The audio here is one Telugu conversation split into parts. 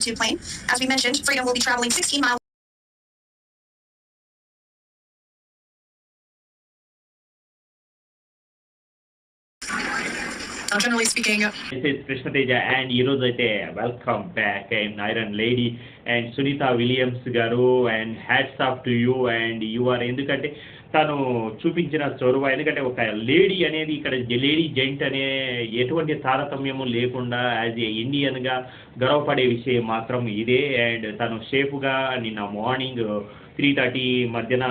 to plane. As we mentioned, Freedom will be traveling 16 miles. Uh, generally speaking, this is Krishnateja and ఈరోజు అయితే welcome back and iron lady and Sunita Williams garu and hats off to you and you are ఎందుకంటే తను చూపించిన చొరవ ఎందుకంటే ఒక లేడీ అనేది ఇక్కడ లేడీ జెంట్ అనే ఎటువంటి తారతమ్యము లేకుండా యాజ్ ఏ ఇండియన్గా గర్వపడే విషయం మాత్రం ఇదే. అండ్ తను సేఫ్గా నిన్న మార్నింగ్ త్రీ థర్టీ మధ్యన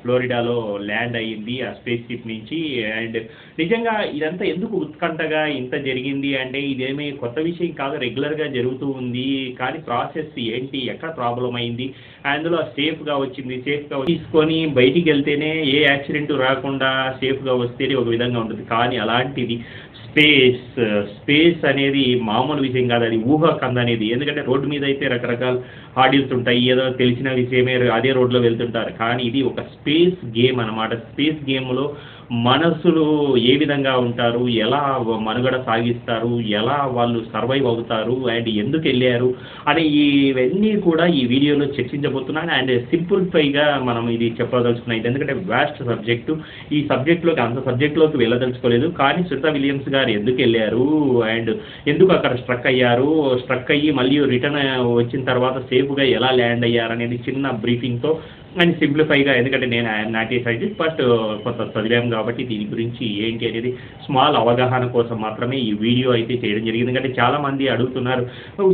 ఫ్లోరిడాలో ల్యాండ్ అయ్యింది ఆ స్పేస్ షిప్ నుంచి. అండ్ నిజంగా ఇదంతా ఎందుకు ఉత్కంఠగా ఇంత జరిగింది అంటే ఇదేమీ కొత్త విషయం కాదు రెగ్యులర్గా జరుగుతూ ఉంది. కానీ ప్రాసెస్ ఏంటి? ఎక్కడ ప్రాబ్లం అయింది? అందులో సేఫ్గా వచ్చింది సేఫ్గా తీసుకొని బయటికి వెళ్తేనే ఏ యాక్సిడెంట్ రాకుండా సేఫ్గా వస్తేనే ఒక విధంగా ఉంటుంది. కానీ అలాంటిది స్పేస్ స్పేస్ అనేది మామూలు విషయం కాదు. అది ఊహకంద అనేది ఎందుకంటే రోడ్డు మీద అయితే రకరకాల హార్డిల్స్ ఉంటాయి. ఏదో తెలిసిన విషయమే అదే రోడ్లో వెళ్తుంటారు. కానీ ఇది ఒక స్పేస్ గేమ్ అన్నమాట. స్పేస్ గేమ్లో మనసులు ఏ విధంగా ఉంటారు? ఎలా మనుగడ సాగిస్తారు? ఎలా వాళ్ళు సర్వైవ్ అవుతారు? అండ్ ఎందుకు వెళ్ళారు? అని ఇవన్నీ కూడా ఈ వీడియోలో చర్చించబోతున్నాను. అండ్ సింపుల్ఫైగా మనం ఇది చెప్పదలుచుకున్నాం ఇది ఎందుకంటే వ్యాస్ట్ సబ్జెక్టు ఈ సబ్జెక్ట్లోకి అంత సబ్జెక్ట్లోకి వెళ్ళదలుచుకోలేదు. కానీ సునీత విలియమ్స్ గారు ఎందుకు వెళ్ళారు? అండ్ ఎందుకు అక్కడ స్ట్రక్ అయ్యారు? స్ట్రక్ అయ్యి మళ్ళీ రిటర్న్ వచ్చిన తర్వాత సేఫ్గా ఎలా ల్యాండ్ అయ్యారు? అనేది చిన్న బ్రీఫింగ్తో అండ్ సింప్లిఫైగా ఎందుకంటే నేను I'm not a scientist but కొంత చదివాము కాబట్టి దీని గురించి ఏంటి అనేది స్మాల్ అవగాహన కోసం మాత్రమే ఈ వీడియో అయితే చేయడం జరిగింది. ఎందుకంటే చాలామంది అడుగుతున్నారు.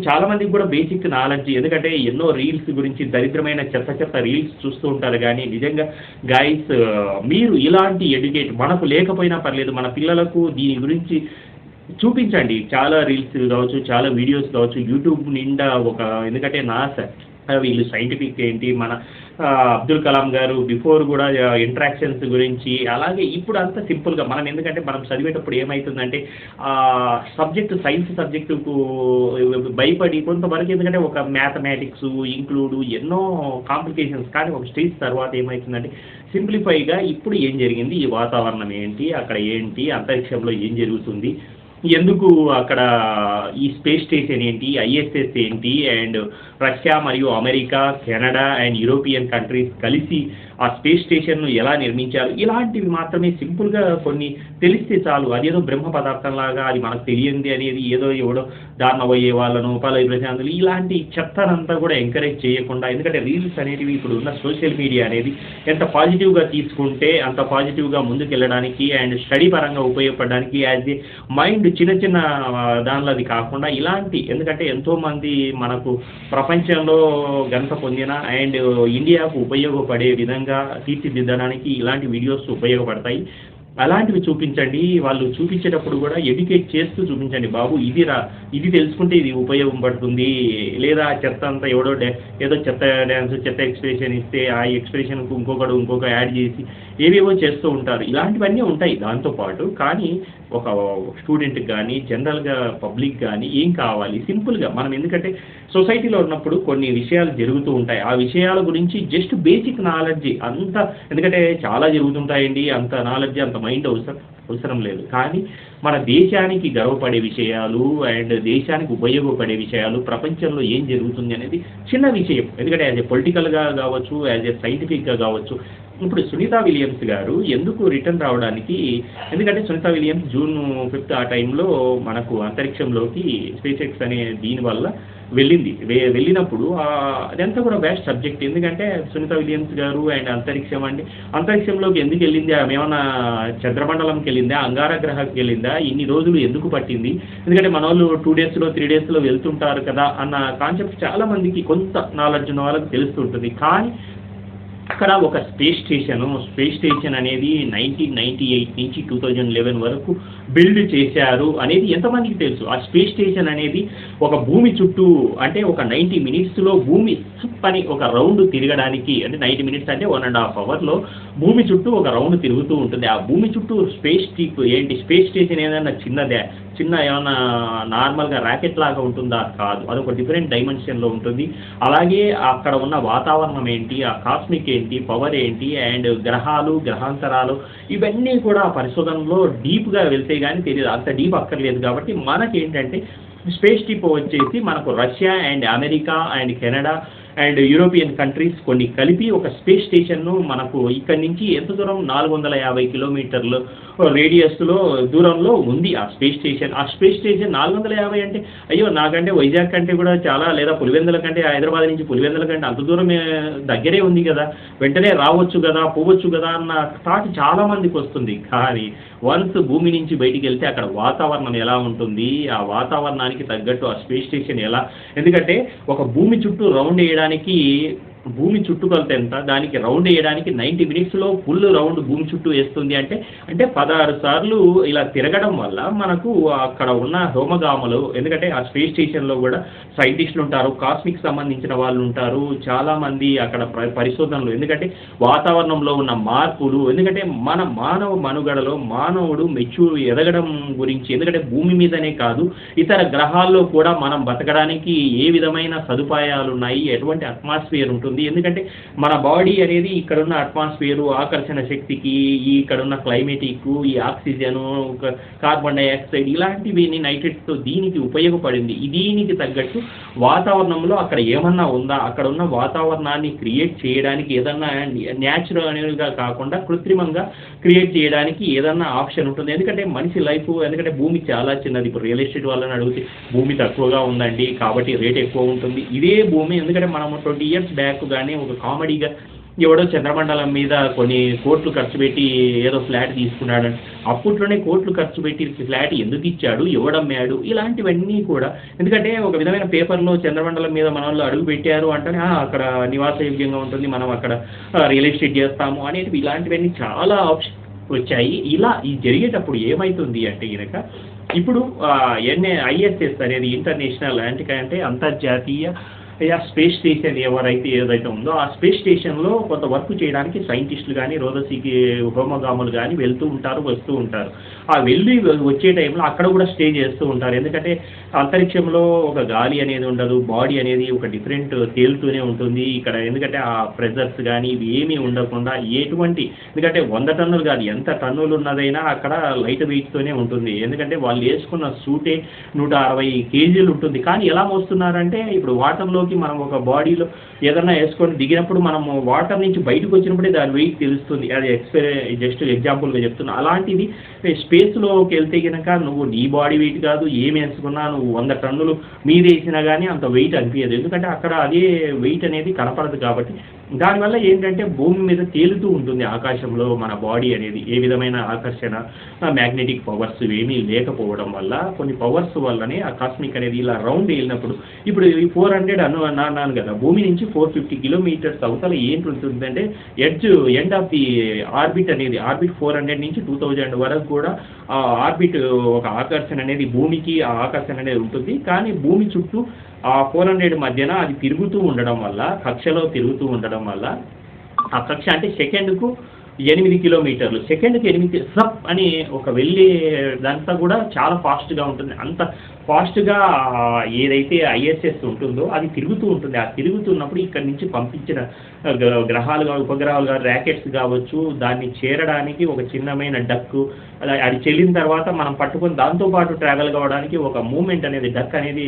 చాలామందికి కూడా బేసిక్ నాలెడ్జ్ ఎందుకంటే ఎన్నో రీల్స్ గురించి దరిద్రమైన చెత్త చెత్త రీల్స్ చూస్తూ ఉంటారు. కానీ నిజంగా గైస్ uh, మీరు ఇలాంటి ఎడ్యుకేట్ మనకు లేకపోయినా పర్లేదు మన పిల్లలకు దీని గురించి చూపించండి. చాలా రీల్స్ కావచ్చు చాలా వీడియోస్ కావచ్చు యూట్యూబ్ నిండా ఒక ఎందుకంటే నాస వీళ్ళు సైంటిఫిక్ ఏంటి? మన అబ్దుల్ కలాం గారు బిఫోర్ కూడా ఇంట్రాక్షన్స్ గురించి అలాగే ఇప్పుడు అంత సింపుల్గా మనం ఎందుకంటే మనం చదివేటప్పుడు ఏమవుతుందంటే సబ్జెక్టు సైన్స్ సబ్జెక్టుకు భయపడి కొంతవరకు ఎందుకంటే ఒక మ్యాథమెటిక్స్ ఇంక్లూడ్ ఎన్నో కాంప్లికేషన్స్ కానీ ఒక స్టేజ్ తర్వాత ఏమవుతుందంటే సింప్లిఫైగా ఇప్పుడు ఏం జరిగింది? ఈ వాతావరణం ఏంటి? అక్కడ ఏంటి? అంతరిక్షంలో ఏం జరుగుతుంది? ఎందుకు అక్కడ ఈ స్పేస్ స్టేషన్ ఏంటి ఐఎస్ఎస్ ఏంటి అండ్ రష్యా మరియు America Canada and European countries కలిసి ఆ స్పేస్ స్టేషన్ను ఎలా నిర్మించారు? ఇలాంటివి మాత్రమే సింపుల్గా కొన్ని తెలిస్తే చాలు. అదేదో బ్రహ్మ పదార్థంలాగా అది మనకు తెలియంది అనేది ఏదో ఎవడో దారుణమయ్యే పోయే వాళ్ళను పలు ప్రశాంతులు ఇలాంటి చెత్తనంతా కూడా ఎంకరేజ్ చేయకుండా ఎందుకంటే రీల్స్ అనేటివి ఇప్పుడు ఉన్న సోషల్ మీడియా అనేది ఎంత పాజిటివ్గా తీసుకుంటే అంత పాజిటివ్గా ముందుకెళ్ళడానికి అండ్ స్టడీ పరంగా ఉపయోగపడడానికి యాజ్ ఏ మైండ్ చిన్న చిన్న దానిలో అది కాకుండా ఇలాంటి ఎందుకంటే ఎంతోమంది మనకు ప్రపంచంలో ఘనత పొందిన అండ్ ఇండియాకు ఉపయోగపడే విధంగా తీర్చిదిద్దడానికి ఇలాంటి వీడియోస్ ఉపయోగపడతాయి. అలాంటివి చూపించండి. వాళ్ళు చూపించేటప్పుడు కూడా ఎడ్యుకేట్ చేస్తూ చూపించండి. బాబు ఇది రా ఇది తెలుసుకుంటే ఇది ఉపయోగపడుతుంది లేదా చెత్త అంతా ఎవడో డ్యా ఏదో చెత్త డ్యాన్స్ చెత్త ఎక్స్ప్రెషన్ ఇస్తే ఆ ఎక్స్ప్రెషన్కు ఇంకొకడు ఇంకొక యాడ్ చేసి ఏవేవో చేస్తూ ఉంటారు. ఇలాంటివన్నీ ఉంటాయి దాంతోపాటు కానీ ఒక స్టూడెంట్కి కానీ జనరల్గా పబ్లిక్ కానీ ఏం కావాలి? సింపుల్గా మనం ఎందుకంటే సొసైటీలో ఉన్నప్పుడు కొన్ని విషయాలు జరుగుతూ ఉంటాయి. ఆ విషయాల గురించి జస్ట్ బేసిక్ నాలెడ్జ్ అంత ఎందుకంటే చాలా జరుగుతుంటాయండి. అంత నాలెడ్జ్ అంత మైండ్ అవసరం. అవసరం లేదు. కానీ మన దేశానికి గర్వపడే విషయాలు అండ్ దేశానికి ఉపయోగపడే విషయాలు ప్రపంచంలో ఏం జరుగుతుంది అనేది చిన్న విషయం. ఎందుకంటే యాజ్ ఏ పొలిటికల్గా కావచ్చు యాజ్ ఏ సైంటిఫిక్గా కావచ్చు ఇప్పుడు సునీత విలియమ్స్ గారు ఎందుకు రిటర్న్ రావడానికి ఎందుకంటే సునీత విలియమ్స్ జూన్ ఫిఫ్త్ ఆ టైంలో మనకు అంతరిక్షంలోకి స్పేస్ ఎక్స్ అనే దీనివల్ల వెళ్ళింది. వె- వెళ్ళినప్పుడు అదంతా కూడా బెస్ట్ సబ్జెక్ట్ ఎందుకంటే సునీత విలియమ్స్ గారు అండ్ అంతరిక్షం అండి. అంతరిక్షంలోకి ఎందుకు వెళ్ళింది? ఆమె ఏమన్నా చంద్రమండలంకి వెళ్ళిందా? అంగార గ్రహంకి వెళ్ళిందా? ఇన్ని రోజులు ఎందుకు పట్టింది? ఎందుకంటే మన వాళ్ళు టూ డేస్లో త్రీ డేస్లో వెళ్తుంటారు కదా అన్న కాన్సెప్ట్ చాలా మందికి కొంత నాలెడ్జ్ ఉన్న వాళ్ళకి తెలుస్తుంటుంది. కానీ అక్కడ ఒక స్పేస్ స్టేషన్. స్పేస్ స్టేషన్ అనేది నైన్టీన్ నైన్టీ ఎయిట్ నుంచి టూ థౌజండ్ లెవెన్ వరకు బిల్డ్ చేశారు అనేది ఎంతమందికి తెలుసు? ఆ స్పేస్ స్టేషన్ అనేది ఒక భూమి చుట్టూ అంటే ఒక నైంటీ మినిట్స్లో భూమి పని అని ఒక రౌండ్ తిరగడానికి అంటే నైంటీ మినిట్స్ అంటే వన్ అండ్ హాఫ్ అవర్లో భూమి చుట్టూ ఒక రౌండ్ తిరుగుతూ ఉంటుంది. ఆ భూమి చుట్టూ స్పేస్ టిప్ ఏంటి? స్పేస్ స్టేషన్ ఏదైనా చిన్నదే. చిన్న ఏమన్నా నార్మల్గా ర్యాకెట్ లాగా ఉంటుందా? కాదు. అదొక డిఫరెంట్ డైమెన్షన్లో ఉంటుంది. అలాగే అక్కడ ఉన్న వాతావరణం ఏంటి? ఆ కాస్మిక్ ఏంటి? పవర్ ఏంటి? అండ్ గ్రహాలు గ్రహాంతరాలు ఇవన్నీ కూడా పరిశోధనలో డీప్గా వెళ్తే కానీ తెలియదు. అంత డీప్ అక్కర్లేదు కాబట్టి మనకేంటంటే స్పేస్ షిప్ వచ్చేసి మనకు Russia and America and Canada and European countries కొన్ని కలిపి ఒక స్పేస్ స్టేషన్ను మనకు ఇక్కడి నుంచి ఎంత దూరం? నాలుగు వందల యాభై కిలోమీటర్లు రేడియస్లో దూరంలో ఉంది ఆ స్పేస్ స్టేషన్ ఆ స్పేస్ స్టేషన్ నాలుగు వందల యాభై అంటే అయ్యో నాకంటే వైజాగ్ కంటే కూడా చాలా లేదా పులివెందుల కంటే హైదరాబాద్ నుంచి పులివెందుల కంటే అంత దూరం దగ్గరే ఉంది కదా. వెంటనే రావచ్చు కదా పోవచ్చు కదా అన్న థాట్ చాలా మందికి వస్తుంది. కానీ వన్స్ భూమి నుంచి బయటికి వెళ్తే అక్కడ వాతావరణం ఎలా ఉంటుంది ఆ వాతావరణానికి తగ్గట్టు ఆ స్పేస్ స్టేషన్ ఎలా? ఎందుకంటే ఒక భూమి చుట్టూ రౌండ్ వేయడానికి భూమి చుట్టుకొలత ఎంత? దానికి రౌండ్ వేయడానికి నైంటీ మినిట్స్లో ఫుల్ రౌండ్ భూమి చుట్టూ వేస్తుంది అంటే అంటే పదహారు సార్లు ఇలా తిరగడం వల్ల మనకు అక్కడ ఉన్న హోమగామలు ఎందుకంటే ఆ స్పేస్ స్టేషన్లో కూడా సైంటిస్టులు ఉంటారు కాస్మిక్ సంబంధించిన వాళ్ళు ఉంటారు చాలామంది అక్కడ పరిశోధనలు ఎందుకంటే వాతావరణంలో ఉన్న మార్పులు ఎందుకంటే మన మానవ మనుగడలో మానవుడు మెచ్యూర్ ఎదగడం గురించి ఎందుకంటే భూమి మీదనే కాదు ఇతర గ్రహాల్లో కూడా మనం బతకడానికి ఏ విధమైన సదుపాయాలు ఉన్నాయి ఎటువంటి అట్మాస్ఫియర్ ఉంటుంది ఎందుకంటే మన బాడీ అనేది ఇక్కడున్న అట్మాస్ఫియర్ ఆకర్షణ శక్తికి ఈ ఇక్కడున్న క్లైమేటిక్ ఈ ఆక్సిజన్ కార్బన్ డైఆక్సైడ్ ఇలాంటివి నైట్రేట్స్తో దీనికి ఉపయోగపడింది. దీనికి తగ్గట్టు వాతావరణంలో అక్కడ ఏమన్నా ఉందా? అక్కడ ఉన్న వాతావరణాన్ని క్రియేట్ చేయడానికి ఏదన్నా న్యాచురల్గా కాకుండా కృత్రిమంగా క్రియేట్ చేయడానికి ఏదన్నా ఆప్షన్ ఉంటుంది. ఎందుకంటే మనిషి లైఫ్ ఎందుకంటే భూమి చాలా చిన్నది. ఇప్పుడు రియల్ ఎస్టేట్ వాళ్ళని అడిగితే భూమి తక్కువగా ఉందండి కాబట్టి రేట్ ఎక్కువ ఉంటుంది. ఇదే భూమి ఎందుకంటే మనం ట్వంటీ ఇయర్స్ బ్యాక్ కానీ ఒక కామెడీగా ఎవడో చంద్రమండలం మీద కొన్ని కోట్లు ఖర్చు పెట్టి ఏదో ఫ్లాట్ తీసుకున్నాడు అప్పట్లోనే కోట్లు ఖర్చు పెట్టి ఫ్లాట్ ఎందుకు ఇచ్చాడు ఎవడమ్మాడు ఇలాంటివన్నీ కూడా. ఎందుకంటే ఒక విధమైన పేపర్లో చంద్రమండలం మీద మన వాళ్ళు అడుగు పెట్టారు అంటే అక్కడ అక్కడ నివాసయోగ్యంగా ఉంటుంది మనం అక్కడ రియల్ ఎస్టేట్ చేస్తాము అనేటివి ఇలాంటివన్నీ చాలా ఆప్షన్ వచ్చాయి. ఇలా ఈ జరిగేటప్పుడు ఏమవుతుంది అంటే కనుక ఇప్పుడు ఎన్ఏ ఐఎస్ఎస్ అనేది ఇంటర్నేషనల్ అంటే అంటే అంతర్జాతీయ ఆ స్పేస్ స్టేషన్ ఎవరైతే ఏదైతే ఉందో ఆ స్పేస్ స్టేషన్లో కొంత వర్క్ చేయడానికి సైంటిస్టులు కానీ రోదసీకి హోమగాములు కానీ వెళ్తూ ఉంటారు వస్తూ ఉంటారు. ఆ వెళ్ళి వచ్చే టైంలో అక్కడ కూడా స్టే చేస్తూ ఉంటారు. ఎందుకంటే అంతరిక్షంలో ఒక గాలి అనేది ఉండదు బాడీ అనేది ఒక డిఫరెంట్ తేలుతూనే ఉంటుంది. ఇక్కడ ఎందుకంటే ఆ ప్రెజర్స్ కానీ ఇవి ఏమీ ఉండకుండా ఎటువంటి ఎందుకంటే వంద టన్నులు కాదు ఎంత టన్నులు ఉన్నదైనా అక్కడ లైట్ వెయిట్తోనే ఉంటుంది. ఎందుకంటే వాళ్ళు వేసుకున్న సూటే నూట అరవై కేజీలు ఉంటుంది. కానీ ఎలా మోస్తున్నారంటే ఇప్పుడు వాటర్లోకి మనం ఒక బాడీలో ఏదైనా వేసుకొని దిగినప్పుడు మనం వాటర్ నుంచి బయటకు వచ్చినప్పుడే దాని వెయిట్ తెలుస్తుంది. అది ఎక్స్పైర్ జస్ట్ ఎగ్జాంపుల్గా చెప్తున్నా. అలాంటిది స్పేస్లోకి వెళ్తే కనుక నువ్వు నీ బాడీ వెయిట్ కాదు ఏం వేసుకున్నా నువ్వు వంద టన్నులు మీద వేసినా కానీ అంత వెయిట్ అనిపించదు ఎందుకంటే అక్కడ అదే వెయిట్ అనేది కనపడదు కాబట్టి దానివల్ల ఏంటంటే భూమి మీద తేలుతూ ఉంటుంది ఆకాశంలో మన బాడీ అనేది. ఏ విధమైన ఆకర్షణ మ్యాగ్నెటిక్ పవర్స్ ఏమీ లేకపోవడం వల్ల కొన్ని పవర్స్ వల్లనే ఆ కాస్మిక్ అనేది ఇలా రౌండ్ వెళ్ళినప్పుడు ఇప్పుడు ఈ ఫోర్ హండ్రెడ్ అను అన్నాను కదా భూమి నుంచి ఫోర్ ఫిఫ్టీ కిలోమీటర్స్ అవతల ఏంటి ఉంటుందంటే edge end of the orbit అనేది ఆర్బిట్ ఫోర్ హండ్రెడ్ నుంచి టూ థౌజండ్ వరకు కూడా ఆ ఆర్బిట్ ఒక ఆకర్షణ అనేది భూమికి ఆ ఆకర్షణ అనేది ఉంటుంది. కానీ భూమి చుట్టూ ఆ ఫోర్ హండ్రెడ్ మధ్యన అది తిరుగుతూ ఉండడం వల్ల కక్షలో తిరుగుతూ ఉండడం వల్ల ఆ కక్ష అంటే సెకండ్కు ఎనిమిది కిలోమీటర్లు. సెకండ్కి ఎనిమిది సప్ అని ఒక వెళ్ళేదంతా కూడా చాలా ఫాస్ట్గా ఉంటుంది. అంత ఫాస్ట్గా ఏదైతే ఐఎస్ఎస్ ఉంటుందో అది తిరుగుతూ ఉంటుంది. ఆ తిరుగుతున్నప్పుడు ఇక్కడ నుంచి పంపించిన గ్రహాలుగా గ్రహాలు ఉపగ్రహాలు కావచ్చు ర్యాకెట్స్ కావచ్చు దాన్ని చేరడానికి ఒక చిన్నమైన డక్కు అలా అది చెల్లిన తర్వాత మనం పట్టుకొని దాంతో పాటు ట్రావెల్ కావడానికి ఒక మూమెంట్ అనేది డక్ అనేది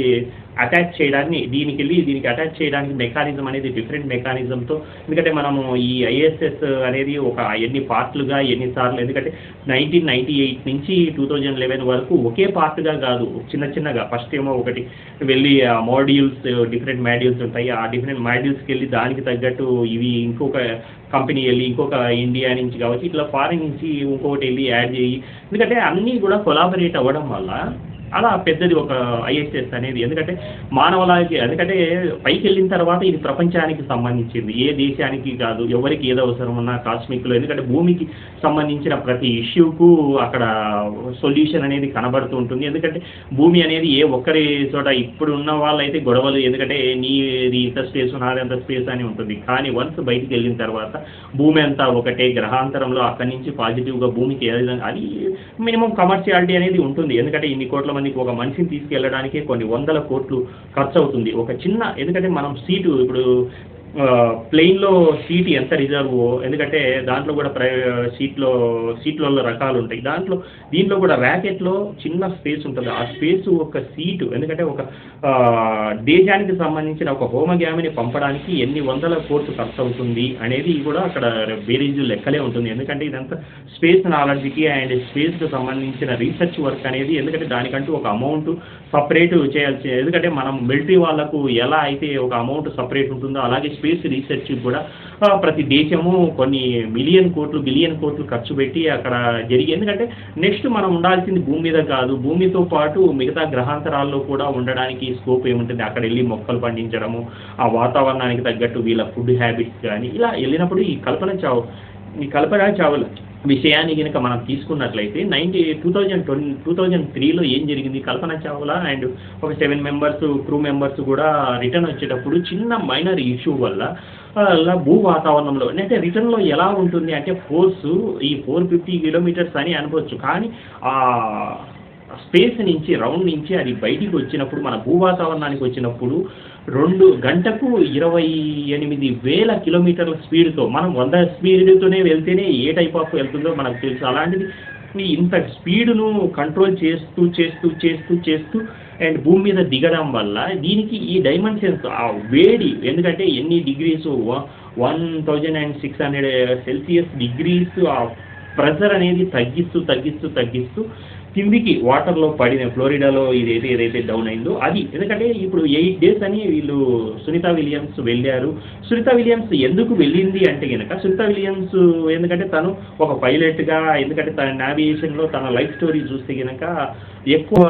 అటాచ్ చేయడాన్ని దీనికి వెళ్ళి దీనికి అటాచ్ చేయడానికి మెకానిజం అనేది డిఫరెంట్ మెకానిజంతో ఎందుకంటే మనము ఈ ఐఎస్ఎస్ అనేది ఒక ఎన్ని పార్ట్లుగా ఎన్నిసార్లు ఎందుకంటే నైన్టీన్ నైన్టీ ఎయిట్ నుంచి టూ థౌజండ్ లెవెన్ వరకు ఒకే పార్ట్గా కాదు చిన్న చిన్నగా. ఫస్ట్ ఏమో ఒకటి వెళ్ళి మాడ్యూల్స్ డిఫరెంట్ మాడ్యూల్స్ ఉంటాయి. ఆ డిఫరెంట్ మాడ్యూల్స్కి వెళ్ళి దానికి తగ్గట్టు ఇవి ఇంకొక కంపెనీ వెళ్ళి ఇంకొక ఇండియా నుంచి కావచ్చు ఇట్లా ఫారిన్ నుంచి ఇంకొకటి వెళ్ళి యాడ్ చేయి. ఎందుకంటే అన్నీ కూడా కొలాబరేట్ అవ్వడం వల్ల అలా పెద్దది ఒక ఐఎస్ఎస్ అనేది. ఎందుకంటే మానవులకి ఎందుకంటే పైకి వెళ్ళిన తర్వాత ఇది ప్రపంచానికి సంబంధించింది. ఏ దేశానికి కాదు ఎవరికి ఏది అవసరం ఉన్నా కాస్మిక్లో ఎందుకంటే భూమికి సంబంధించిన ప్రతి ఇష్యూకు అక్కడ సొల్యూషన్ అనేది కనబడుతూ ఉంటుంది. ఎందుకంటే భూమి అనేది ఏ ఒక్కరి చోట ఇప్పుడు ఉన్న వాళ్ళైతే గొడవలు. ఎందుకంటే నీది ఇంత స్పేస్ నాది ఎంత స్పేస్ అని ఉంటుంది. కానీ వన్స్ బయటికి వెళ్ళిన తర్వాత భూమి అంతా ఒకటే గ్రహాంతరంలో అక్కడి నుంచి పాజిటివ్గా భూమికి ఏ విధంగా అది మినిమం కమర్షియాలిటీ అనేది ఉంటుంది. ఎందుకంటే ఇన్ని కోట్ల మందికి ఒక మనిషిని తీసుకెళ్ళడానికే కొన్ని వందల కోట్లు ఖర్చు అవుతుంది ఒక చిన్న ఎందుకంటే మనం సీటు ఇప్పుడు ప్లెయిన్లో సీట్ ఎంత రిజర్వ్? ఎందుకంటే దాంట్లో కూడా ప్రై సీట్లో సీట్లలో రకాలు ఉంటాయి. దాంట్లో దీంట్లో కూడా ర్యాకెట్లో చిన్న స్పేస్ ఉంటుంది. ఆ స్పేస్ ఒక సీటు. ఎందుకంటే ఒక దేశానికి సంబంధించిన ఒక హోమగ్యామిని పంపడానికి ఎన్ని వందల కోట్లు ఖర్చు అవుతుంది అనేది కూడా అక్కడ బేరీజు లెక్కలే ఉంటుంది. ఎందుకంటే ఇదంతా స్పేస్ నాలెడ్జ్కి అండ్ స్పేస్కి సంబంధించిన రీసెర్చ్ వర్క్ అనేది ఎందుకంటే దానికంటూ ఒక అమౌంట్ సపరేట్ చేయాల్సి ఎందుకంటే మనం మిలిటరీ వాళ్ళకు ఎలా అయితే ఒక అమౌంట్ సపరేట్ ఉంటుందో అలాగే స్పేస్ రీసెర్చ్ కూడా ప్రతి దేశము కొన్ని మిలియన్ కోట్లు బిలియన్ కోట్లు ఖర్చు పెట్టి అక్కడ జరిగి ఎందుకంటే నెక్స్ట్ మనం ఉండాల్సింది భూమి మీద కాదు. భూమితో పాటు మిగతా గ్రహాంతరాల్లో కూడా ఉండడానికి స్కోప్ ఏముంటుంది? అక్కడ వెళ్ళి మొక్కలు పండించడము ఆ వాతావరణానికి తగ్గట్టు వీళ్ళ ఫుడ్ హ్యాబిట్స్ కానీ ఇలా వెళ్ళినప్పుడు ఈ కల్పన చావు ఈ కల్పన చావులు విషయాన్ని కనుక మనం తీసుకున్నట్లయితే ninety two thousand twenty two thousand త్రీలో ఏం జరిగింది? కల్పన చావ్లా అండ్ ఒక సెవెన్ మెంబర్స్ క్రూ మెంబర్స్ కూడా రిటర్న్ వచ్చేటప్పుడు చిన్న మైనర్ ఇష్యూ వల్ల అలా భూ వాతావరణంలో అంటే రిటర్న్లో ఎలా ఉంటుంది? అంటే ఫోర్స్ ఈ ఫోర్ ఫిఫ్టీ కిలోమీటర్స్ అని అనుకోవచ్చు కానీ స్పేస్ నుంచి రౌండ్ నుంచి అది బయటికి వచ్చినప్పుడు మన భూవాతావరణానికి వచ్చినప్పుడు రెండు గంటకు ఇరవై ఎనిమిది వేల కిలోమీటర్ల స్పీడ్తో మనం వంద స్పీడ్తోనే వెళ్తేనే ఏ టైప్ ఆఫ్ వెళ్తుందో మనకు తెలుసు. అలాంటిది ఇంత స్పీడ్ను కంట్రోల్ చేస్తూ చేస్తూ చేస్తూ చేస్తూ అండ్ భూమి మీద దిగడం వల్ల దీనికి ఈ డైమెన్షన్స్ ఆ వేడి ఎందుకంటే ఎన్ని degrees one thousand and six hundred Celsius degrees ఆ ప్రెషర్ అనేది తగ్గిస్తూ తగ్గిస్తూ తగ్గిస్తూ కిందికి వాటర్లో పడిన ఫ్లోరిడాలో ఇదైతే ఏదైతే డౌన్ అయిందో అది. ఎందుకంటే ఇప్పుడు ఎయిట్ డేస్ అని వీళ్ళు సునీత విలియమ్స్ వెళ్ళారు. సునీత విలియమ్స్ ఎందుకు వెళ్ళింది అంటే కనుక సునీత విలియమ్స్ ఎందుకంటే తను ఒక పైలట్గా ఎందుకంటే తన నావిగేషన్లో తన లైఫ్ స్టోరీ చూస్తే కనుక ఎక్కువ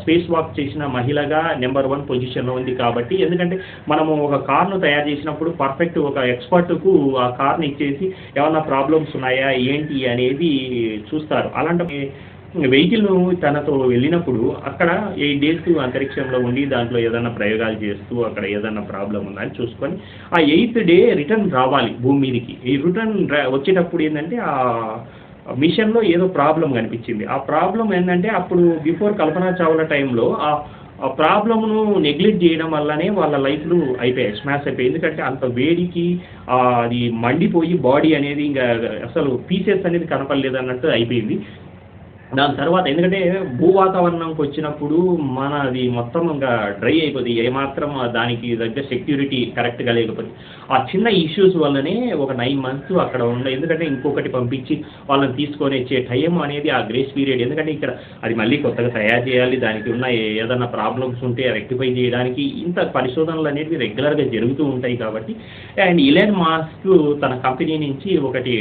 స్పేస్ వాక్ చేసిన మహిళగా నెంబర్ వన్ పొజిషన్లో ఉంది కాబట్టి. ఎందుకంటే మనము ఒక కార్ను తయారు చేసినప్పుడు పర్ఫెక్ట్ ఒక ఎక్స్పర్ట్కు ఆ కార్ని ఇచ్చేసి ఏమన్నా ప్రాబ్లమ్స్ ఉన్నాయా ఏంటి అనేది చూస్తారు. అలాంటి Hmm. వెహికల్ తనతో వెళ్ళినప్పుడు అక్కడ ఎయిట్ డేస్ అంతరిక్షంలో ఉండి దాంట్లో ఏదైనా ప్రయోగాలు చేస్తూ అక్కడ ఏదైనా ప్రాబ్లం ఉందా అని చూసుకొని ఆ ఎయిత్ డే రిటర్న్ రావాలి భూమి మీదకి. ఈ రిటర్న్ వచ్చేటప్పుడు ఏంటంటే ఆ మిషన్లో ఏదో ప్రాబ్లం కనిపించింది. ఆ ప్రాబ్లం ఏంటంటే అప్పుడు బిఫోర్ కల్పనా చావ్లా టైంలో ఆ ఆ ప్రాబ్లమ్ను నెగ్లెక్ట్ చేయడం వల్లనే వాళ్ళ లైఫ్లు అయిపోయాయి స్మాష్ అయిపోయాయి. ఎందుకంటే అంత వేడికి అది మండిపోయి బాడీ అనేది ఇంకా అసలు పీసెస్ అనేది కనపడలేదు అన్నట్టు అయిపోయింది. దాని తర్వాత ఎందుకంటే భూ వాతావరణంకి వచ్చినప్పుడు మనది మొత్తం ఇంకా డ్రై అయిపోతుంది. ఏమాత్రం దానికి దగ్గర సెక్యూరిటీ కరెక్ట్గా లేకపోతే. ఆ చిన్న ఇష్యూస్ వల్లనే ఒక నైన్ మంత్స్ అక్కడ ఉండ ఎందుకంటే ఇంకొకటి పంపించి వాళ్ళని తీసుకొని వచ్చే టైం అనేది ఆ గ్రేస్ పీరియడ్. ఎందుకంటే ఇక్కడ అది మళ్ళీ కొత్తగా తయారు చేయాలి దానికి ఉన్న ఏదైనా ప్రాబ్లమ్స్ ఉంటే రెక్టిఫై చేయడానికి ఇంత పరిశోధనలు అనేవి రెగ్యులర్గా జరుగుతూ ఉంటాయి కాబట్టి. అండ్ ఇలెన్ మాస్క్ తన కంపెనీ నుంచి ఒకటి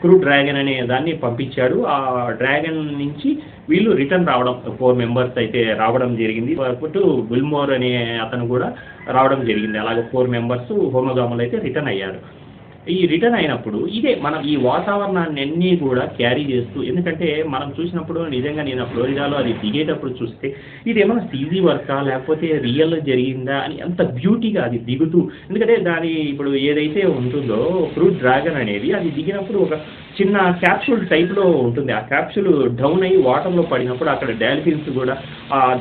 క్రూ డ్రాగన్ అనే దాన్ని పంపించాడు. ఆ డ్రాగన్ నుంచి వీళ్ళు రిటర్న్ రావడం ఫోర్ మెంబర్స్ అయితే రావడం జరిగింది. పాటు బిల్మోర్ అనే అతను కూడా రావడం జరిగింది. అలాగే ఫోర్ మెంబర్స్ హోమగాములు అయితే రిటర్న్ అయ్యారు. ఈ రిటర్న్ అయినప్పుడు ఇదే మనం ఈ వాతావరణాన్ని అన్నీ కూడా క్యారీ చేస్తూ ఎందుకంటే మనం చూసినప్పుడు నిజంగా నేను ఫ్లోరిడాలో అది దిగేటప్పుడు చూస్తే ఇది ఏమైనా సీజీ వర్కా లేకపోతే రియల్ జరిగిందా అని అంత బ్యూటీగా అది దిగుతూ ఎందుకంటే దాని ఇప్పుడు ఏదైతే ఉంటుందో ఫ్రూట్ డ్రాగన్ అనేది అది దిగినప్పుడు ఒక చిన్న క్యాప్సూల్ టైప్లో ఉంటుంది. ఆ క్యాప్సూల్ డౌన్ అయ్యి వాటర్లో పడినప్పుడు అక్కడ డాల్ఫిన్స్ కూడా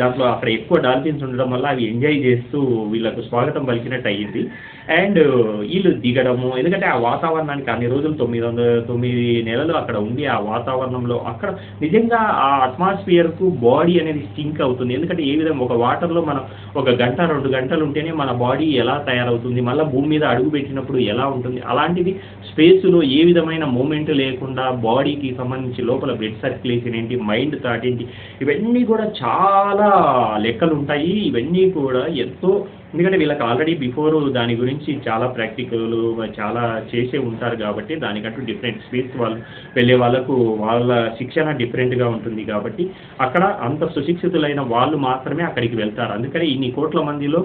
దాంట్లో అక్కడ ఎక్కువ డాల్ఫిన్స్ ఉండడం వల్ల అవి ఎంజాయ్ చేస్తూ వీళ్ళకు స్వాగతం పలికినట్టు అయ్యింది. అండ్ వీళ్ళు దిగడము ఎందుకంటే ఆ వాతావరణానికి అన్ని రోజులు తొమ్మిది వందల తొమ్మిది నెలలు అక్కడ ఉండి ఆ వాతావరణంలో అక్కడ నిజంగా ఆ అట్మాస్ఫియర్కు బాడీ అనేది స్టింక్ అవుతుంది. ఎందుకంటే ఏ విధంగా ఒక వాటర్లో మనం ఒక గంట రెండు గంటలు ఉంటేనే మన బాడీ ఎలా తయారవుతుంది మళ్ళీ భూమి మీద అడుగు పెట్టినప్పుడు ఎలా ఉంటుంది అలాంటిది స్పేస్లో ఏ విధమైన మూమెంట్ లేకుండా బాడీకి సంబంధించి లోపల బ్లడ్ సర్క్యులేషన్ ఏంటి మైండ్ థాట్ ఏంటి ఇవన్నీ కూడా చాలా లెక్కలు ఉంటాయి. ఇవన్నీ కూడా ఎంతో ఎందుకంటే వీళ్ళకి ఆల్రెడీ బిఫోర్ దాని గురించి చాలా ప్రాక్టికల్ చాలా చేసే ఉంటారు కాబట్టి దానికంటూ డిఫరెంట్ స్పేస్ వాళ్ళు వెళ్ళే వాళ్ళకు వాళ్ళ శిక్షణ డిఫరెంట్గా ఉంటుంది కాబట్టి అక్కడ అంత సుశిక్షితులైన వాళ్ళు మాత్రమే అక్కడికి వెళ్తారు. అందుకని ఇన్ని కోట్ల మందిలో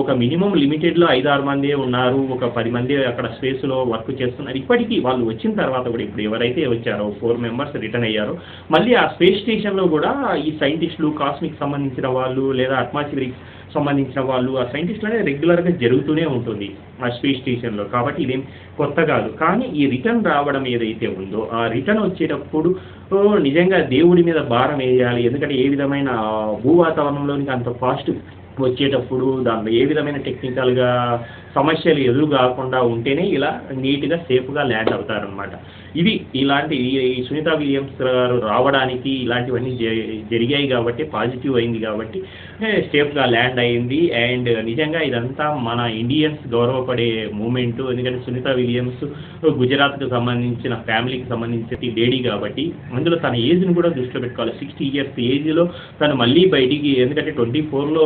ఒక మినిమం లిమిటెడ్లో ఐదారు మంది ఉన్నారు. ఒక పది మంది అక్కడ స్పేస్లో వర్క్ చేస్తున్నారు. ఇప్పటికీ వాళ్ళు వచ్చిన తర్వాత కూడా ఇప్పుడు ఎవరైతే వచ్చారో ఫోర్ మెంబర్స్ రిటర్న్ అయ్యారో మళ్ళీ ఆ స్పేస్ స్టేషన్లో కూడా ఈ సైంటిస్టులు కాస్మిక్ సంబంధించిన వాళ్ళు లేదా అట్మాస్ఫిరిక్స్ సంబంధించిన వాళ్ళు ఆ సైంటిస్టులు అనేది రెగ్యులర్గా జరుగుతూనే ఉంటుంది ఆ స్పేస్ స్టేషన్లో కాబట్టి ఇదేం కొత్త కాదు. కానీ ఈ రిటర్న్ రావడం ఏదైతే ఉందో ఆ రిటర్న్ వచ్చేటప్పుడు నిజంగా దేవుడి మీద భారం వేయాలి. ఎందుకంటే ఏ విధమైన భూ వాతావరణంలోనికి అంత ఫాస్ట్ వచ్చేటప్పుడు దాంట్లో ఏ విధమైన టెక్నికల్గా సమస్యలు ఎదురు కాకుండా ఉంటేనే ఇలా నీట్గా సేఫ్గా ల్యాండ్ అవుతారనమాట ఇవి ఇలాంటి ఈ- సునీత విలియమ్స్ గారు రావడానికి ఇలాంటివన్నీ జ- జరిగాయి కాబట్టి పాజిటివ్ అయింది కాబట్టి సేఫ్గా ల్యాండ్ అయింది. అండ్ నిజంగా ఇదంతా మన ఇండియన్స్ గౌరవపడే మూమెంట్. ఎందుకంటే సునీత విలియమ్స్ గుజరాత్కు సంబంధించిన ఫ్యామిలీకి సంబంధించిన లేడీ కాబట్టి అందులో తన ఏజ్ని కూడా దృష్టిలో పెట్టుకోవాలి. సిక్స్టీ ఇయర్స్ ఏజ్లో తను మళ్ళీ బయటికి ఎందుకంటే ట్వంటీ ఫోర్లో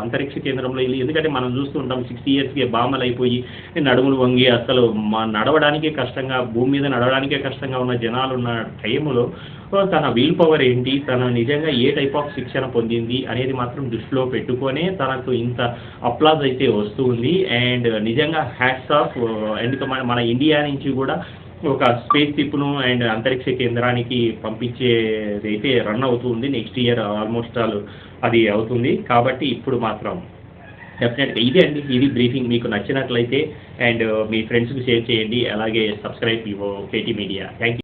అంతరిక్ష కేంద్రంలో వెళ్ళి ఎందుకంటే మనం చూస్తుంటాం సిక్స్టీ ఇయర్స్కి బామలు అయిపోయి నడుములు వంగి అసలు మా నడవడానికే కష్టంగా భూమి మీద నడవడానికే కష్టంగా ఉన్న జనాలు ఉన్న టైంలో తన వీల్ పవర్ ఏంటి తన నిజంగా ఏ టైప్ ఆఫ్ శిక్షణ పొందింది అనేది మాత్రం దృష్టిలో పెట్టుకొనే తనకు ఇంత అప్లాజ్ అయితే వస్తుంది అండ్ నిజంగా హ్యాట్స్ ఆఫ్ ఎందుకు మన మన ఇండియా నుంచి కూడా ఒక స్పేస్ షిప్ను అండ్ అంతరిక్ష కేంద్రానికి పంపించేది అయితే రన్ అవుతుంది నెక్స్ట్ ఇయర్ ఆల్మోస్ట్ ఆల్ అది అవుతుంది. కాబట్టి ఇప్పుడు మాత్రం డెఫినెట్గా ఇదే అండి. ఇది బ్రీఫింగ్ మీకు నచ్చినట్లయితే అండ్ uh, మీ ఫ్రెండ్స్కి షేర్ చేయండి. అలాగే subscribe KT media thank you